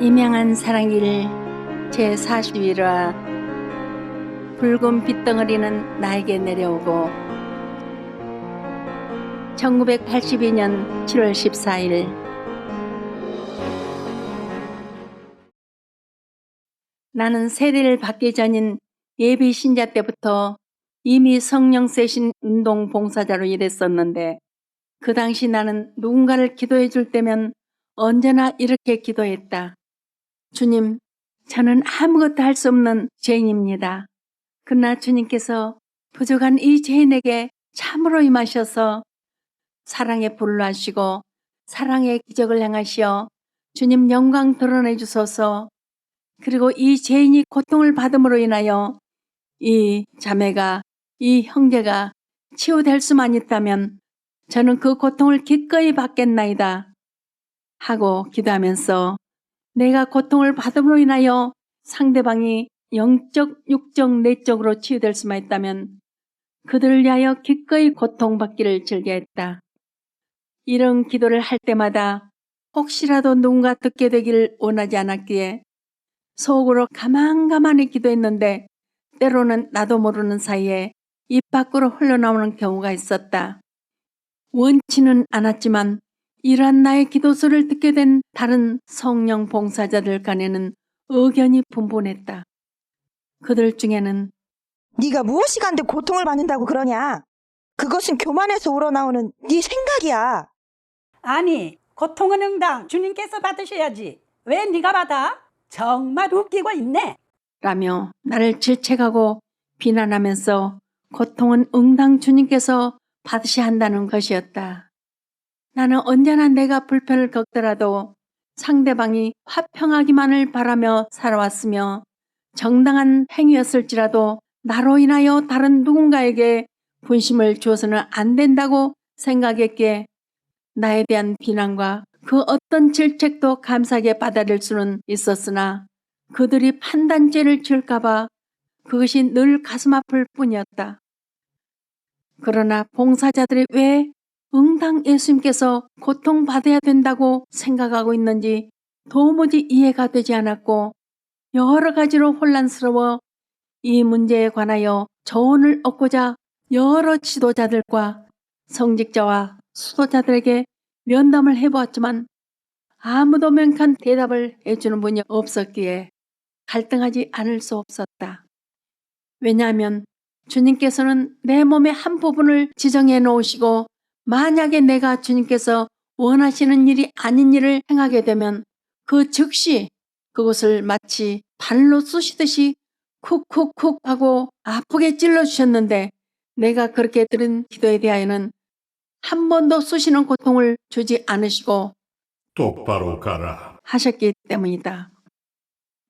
임양한 사랑길 제41화 붉은 빗덩어리는 나에게 내려오고 1982년 7월 14일 나는 세례를 받기 전인 예비 신자 때부터 이미 성령 세신 운동 봉사자로 일했었는데 그 당시 나는 누군가를 기도해 줄 때면 언제나 이렇게 기도했다. 주님, 저는 아무것도 할 수 없는 죄인입니다. 그러나 주님께서 부족한 이 죄인에게 참으로 임하셔서 사랑의 불로 하시고 사랑의 기적을 행하시어 주님 영광 드러내 주소서 그리고 이 죄인이 고통을 받음으로 인하여 이 자매가 이 형제가 치유될 수만 있다면 저는 그 고통을 기꺼이 받겠나이다 하고 기도하면서 내가 고통을 받음으로 인하여 상대방이 영적, 육적, 내적으로 치유될 수만 있다면 그들을 위하여 기꺼이 고통받기를 즐겨했다. 이런 기도를 할 때마다 혹시라도 누군가 듣게 되기를 원하지 않았기에 속으로 가만가만히 기도했는데 때로는 나도 모르는 사이에 입 밖으로 흘러나오는 경우가 있었다. 원치는 않았지만 이러한 나의 기도소를 듣게 된 다른 성령 봉사자들 간에는 의견이 분분했다. 그들 중에는 네가 무엇이 간데 고통을 받는다고 그러냐? 그것은 교만에서 우러나오는 네 생각이야. 아니 고통은 응당 주님께서 받으셔야지 왜 네가 받아? 정말 웃기고 있네 라며 나를 질책하고 비난하면서 고통은 응당 주님께서 받으셔야 한다는 것이었다. 나는 언제나 내가 불편을 겪더라도 상대방이 화평하기만을 바라며 살아왔으며 정당한 행위였을지라도 나로 인하여 다른 누군가에게 분심을 주어서는 안 된다고 생각했기에 나에 대한 비난과 그 어떤 질책도 감사하게 받아들일 수는 있었으나 그들이 판단죄를 지을까봐 그것이 늘 가슴 아플 뿐이었다. 그러나 봉사자들이 왜 응당 예수님께서 고통받아야 된다고 생각하고 있는지 도무지 이해가 되지 않았고 여러 가지로 혼란스러워 이 문제에 관하여 조언을 얻고자 여러 지도자들과 성직자와 수도자들에게 면담을 해보았지만 아무도 명확한 대답을 해주는 분이 없었기에 갈등하지 않을 수 없었다. 왜냐하면 주님께서는 내 몸의 한 부분을 지정해 놓으시고 만약에 내가 주님께서 원하시는 일이 아닌 일을 행하게 되면 그 즉시 그것을 마치 발로 쑤시듯이 쿡쿡쿡 하고 아프게 찔러 주셨는데 내가 그렇게 들은 기도에 대하여는 한 번도 쑤시는 고통을 주지 않으시고 똑바로 가라. 하셨기 때문이다.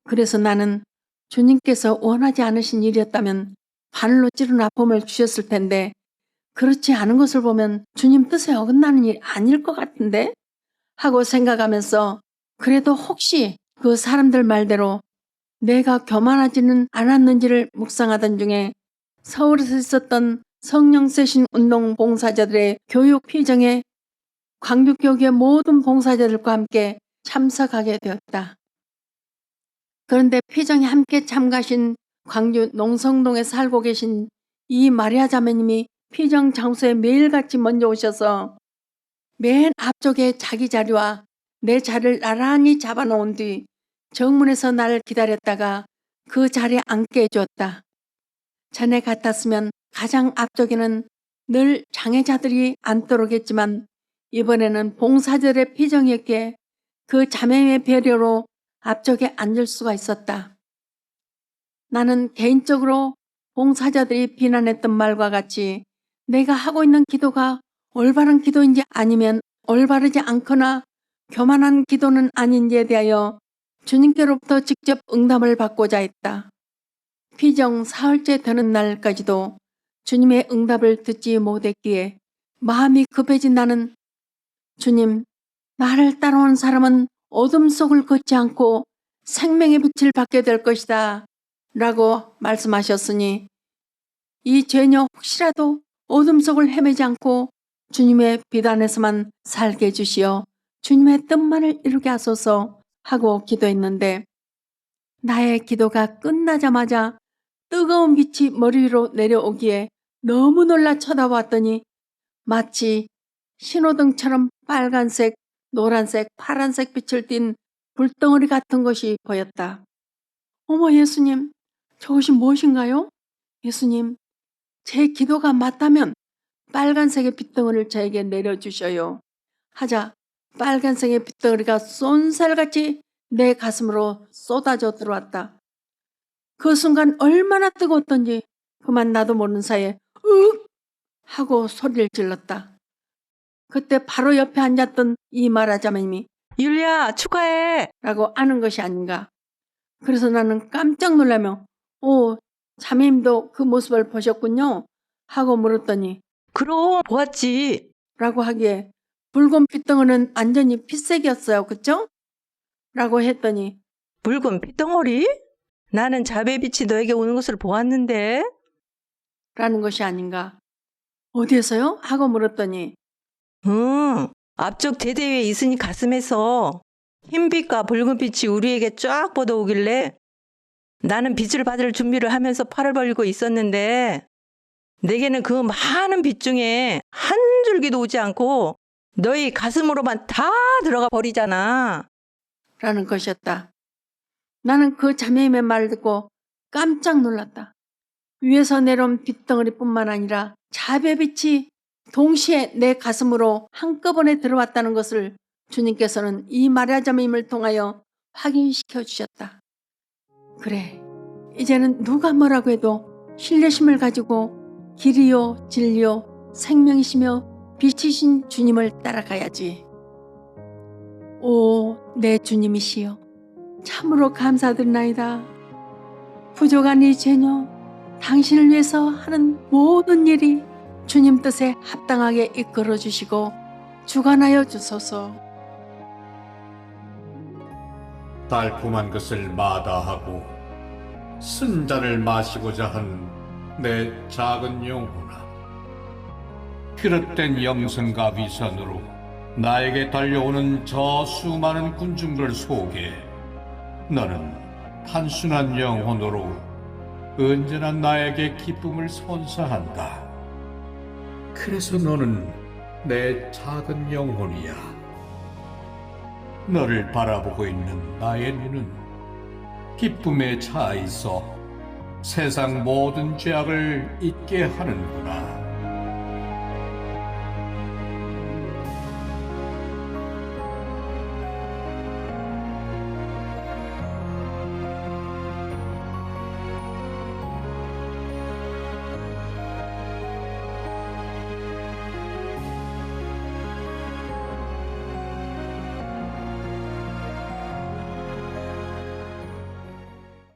그래서 나는 주님께서 원하지 않으신 일이었다면 발로 찌른 아픔을 주셨을 텐데 그렇지 않은 것을 보면 주님 뜻에 어긋나는 일 아닐 것 같은데 하고 생각하면서 그래도 혹시 그 사람들 말대로 내가 교만하지는 않았는지를 묵상하던 중에 서울에서 있었던 성령 세신 운동 봉사자들의 교육 피정에 광주교구의 모든 봉사자들과 함께 참석하게 되었다. 그런데 피정에 함께 참가하신 광주 농성동에 살고 계신 이 마리아 자매님이 피정 장소에 매일같이 먼저 오셔서 맨 앞쪽에 자기 자리와 내 자리를 나란히 잡아놓은 뒤 정문에서 나를 기다렸다가 그 자리에 앉게 해주었다. 전에 같았으면 가장 앞쪽에는 늘 장애자들이 앉도록 했지만 이번에는 봉사절의 피정이었기에 그 자매의 배려로 앞쪽에 앉을 수가 있었다. 나는 개인적으로 봉사자들이 비난했던 말과 같이 내가 하고 있는 기도가 올바른 기도인지 아니면 올바르지 않거나 교만한 기도는 아닌지에 대하여 주님께로부터 직접 응답을 받고자 했다. 피정 사흘째 되는 날까지도 주님의 응답을 듣지 못했기에 마음이 급해진 나는 주님, 나를 따라온 사람은 어둠 속을 걷지 않고 생명의 빛을 받게 될 것이다. 라고 말씀하셨으니 이 죄녀 혹시라도 어둠 속을 헤매지 않고 주님의 빛 안에서만 살게 해주시어 주님의 뜻만을 이루게 하소서 하고 기도했는데 나의 기도가 끝나자마자 뜨거운 빛이 머리 위로 내려오기에 너무 놀라 쳐다봤더니 마치 신호등처럼 빨간색, 노란색, 파란색 빛을 띤 불덩어리 같은 것이 보였다. 어머 예수님, 저것이 무엇인가요? 예수님, 제 기도가 맞다면 빨간색의 빗덩어리를 저에게 내려주셔요. 하자 빨간색의 빗덩어리가 쏜살같이 내 가슴으로 쏟아져 들어왔다. 그 순간 얼마나 뜨거웠던지 그만 나도 모르는 사이에 윽 하고 소리를 질렀다. 그때 바로 옆에 앉았던 이 말하자마님이 율리야, 축하해. 라고 아는 것이 아닌가. 그래서 나는 깜짝 놀라며 오 자매님도 그 모습을 보셨군요 하고 물었더니 그럼 보았지. 라고 하기에 붉은 핏덩어리는 완전히 핏색이었어요. 그쵸? 라고 했더니 붉은 핏덩어리? 나는 자배빛이 너에게 오는 것을 보았는데. 라는 것이 아닌가. 어디에서요? 하고 물었더니 응, 앞쪽 대대 위에 있으니 가슴에서 흰빛과 붉은빛이 우리에게 쫙 뻗어오길래 나는 빛을 받을 준비를 하면서 팔을 벌리고 있었는데 내게는 그 많은 빛 중에 한 줄기도 오지 않고 너희 가슴으로만 다 들어가 버리잖아. 라는 것이었다. 나는 그 자매님의 말을 듣고 깜짝 놀랐다. 위에서 내려온 빗덩어리뿐만 아니라 자배빛이 동시에 내 가슴으로 한꺼번에 들어왔다는 것을 주님께서는 이 마리아 자매님을 통하여 확인시켜 주셨다. 그래, 이제는 누가 뭐라고 해도 신뢰심을 가지고 길이요, 진리요, 생명이시며 빛이신 주님을 따라가야지. 오, 내 주님이시여. 참으로 감사드리나이다. 부족한 이 죄녀, 당신을 위해서 하는 모든 일이 주님 뜻에 합당하게 이끌어 주시고 주관하여 주소서. 달콤한 것을 마다하고 쓴 잔을 마시고자 한내 작은 영혼아. 그릇된 영성과 위선으로 나에게 달려오는 저 수많은 군중들 속에 너는 단순한 영혼으로 언제나 나에게 기쁨을 선사한다. 그래서 너는 내 작은 영혼이야. 너를 바라보고 있는 나의 눈은 기쁨에 차 있어 세상 모든 죄악을 잊게 하는구나.